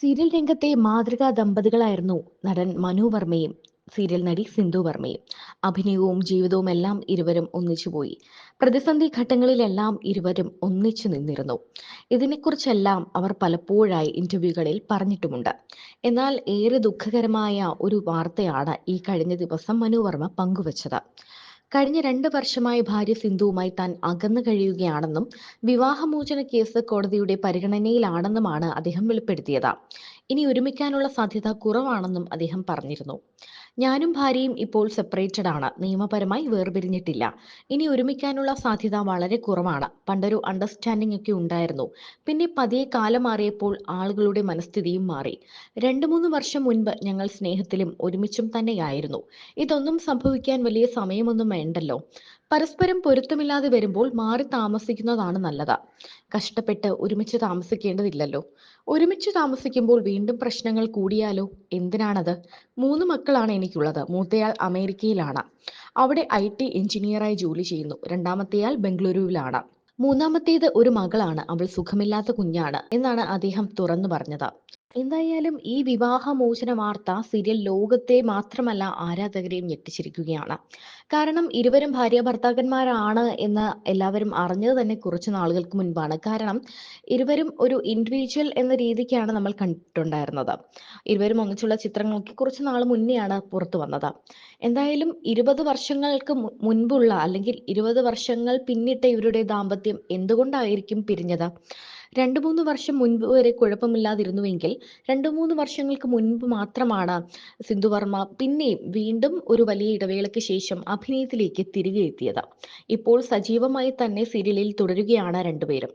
Serial രംഗത്തെ മാതൃകാ ദമ്പതികളായിരുന്നു നടൻ മനു വർമ്മയും സീരിയൽ നടി സിന്ധു വർമ്മയും. അഭിനയവും ജീവിതവും എല്ലാം ഇരുവരും ഒന്നിച്ചുപോയി പ്രതിസന്ധി ഘട്ടങ്ങളിലെല്ലാം ഇരുവരും ഒന്നിച്ചു നിന്നിരുന്നു. ഇതിനെക്കുറിച്ചെല്ലാം അവർ പലപ്പോഴായി ഇന്റർവ്യൂകളിൽ പറഞ്ഞിട്ടുമുണ്ട്. എന്നാൽ ഏറെ ദുഃഖകരമായ ഒരു വാർത്തയാണ് ഈ കഴിഞ്ഞ ദിവസം മനു വർമ്മ പങ്കുവച്ചത്. കഴിഞ്ഞ രണ്ട് വർഷമായി ഭാര്യ സിന്ധുവുമായി താൻ അകന്നു കഴിയുകയാണെന്നും വിവാഹമോചന കേസ് കോടതിയുടെ പരിഗണനയിലാണെന്നുമാണ് അദ്ദേഹം വെളിപ്പെടുത്തിയത്. ഇനി ഒരുമിക്കാനുള്ള സാധ്യത കുറവാണെന്നും അദ്ദേഹം പറഞ്ഞിരുന്നു. ഞാനും ഭാര്യയും ഇപ്പോൾ സെപ്പറേറ്റഡ് ആണ്. നിയമപരമായി വേർപിരിഞ്ഞിട്ടില്ല. ഇനി ഒരുമിക്കാനുള്ള സാധ്യത വളരെ കുറവാണ്. പണ്ടൊരു അണ്ടർസ്റ്റാൻഡിംഗ് ഒക്കെ ഉണ്ടായിരുന്നു. പിന്നെ പതിയെ കാലം മാറിയപ്പോൾ ആളുകളുടെ മനസ്ഥിതിയും മാറി. രണ്ടു മൂന്ന് വർഷം മുൻപ് ഞങ്ങൾ സ്നേഹത്തിലും ഒരുമിച്ചും തന്നെയായിരുന്നു. ഇതൊന്നും സംഭവിക്കാൻ വലിയ സമയമൊന്നും വേണ്ടല്ലോ. പരസ്പരം പൊരുത്തമില്ലാതെ വരുമ്പോൾ മാറി താമസിക്കുന്നതാണ് നല്ലത്. കഷ്ടപ്പെട്ട് ഒരുമിച്ച് താമസിക്കേണ്ടതില്ലല്ലോ. ഒരുമിച്ച് താമസിക്കുമ്പോൾ വീണ്ടും പ്രശ്നങ്ങൾ കൂടിയാലോ? എന്തിനാണത്? മൂന്ന് മക്കളാണ് എനിക്കുള്ളത്. മൂത്തയാൾ അമേരിക്കയിലാണ്. അവിടെ ഐ ടി എഞ്ചിനീയറായി ജോലി ചെയ്യുന്നു. രണ്ടാമത്തെയാൾ ബംഗളൂരുവിലാണ്. മൂന്നാമത്തേത് ഒരു മകളാണ്. അവൾ സുഖമില്ലാത്ത കുഞ്ഞാണ് എന്നാണ് അദ്ദേഹം തുറന്നു പറഞ്ഞത്. എന്തായാലും ഈ വിവാഹമോചന വാർത്ത സീരിയൽ ലോകത്തെ മാത്രമല്ല ആരാധകരെയും ഞെട്ടിച്ചിരിക്കുകയാണ്. കാരണം ഇരുവരും ഭാര്യ ഭർത്താക്കന്മാരാണ് എന്ന് എല്ലാവരും അറിഞ്ഞത് തന്നെ കുറച്ച് നാളുകൾക്ക് മുൻപാണ്. കാരണം ഇരുവരും ഒരു ഇൻഡിവിജ്വൽ എന്ന രീതിക്കാണ് നമ്മൾ കണ്ടിട്ടുണ്ടായിരുന്നത്. ഇരുവരും ഒന്നിച്ചുള്ള ചിത്രങ്ങളൊക്കെ കുറച്ച് നാൾ മുന്നെയാണ് പുറത്തു വന്നത്. എന്തായാലും ഇരുപത് വർഷങ്ങൾക്ക് മുൻപുള്ള അല്ലെങ്കിൽ ഇരുപത് വർഷങ്ങൾ പിന്നിട്ട ഇവരുടെ ദാമ്പത്യം എന്തുകൊണ്ടായിരിക്കും പിരിഞ്ഞത്? രണ്ട് മൂന്ന് വർഷം മുൻപ് വരെ കുഴപ്പമില്ലാതിരുന്നുവെങ്കിൽ രണ്ട് മൂന്ന് വർഷങ്ങൾക്ക് മുൻപ് മാത്രമാണ് സിന്ധു വർമ്മ പിന്നെയും വീണ്ടും ഒരു വലിയ ഇടവേളയ്ക്ക് ശേഷം അഭിനയത്തിലേക്ക് തിരികെ എത്തിയത്. ഇപ്പോൾ സജീവമായി തന്നെ സീരിയലിൽ തുടരുകയാണ് രണ്ടുപേരും.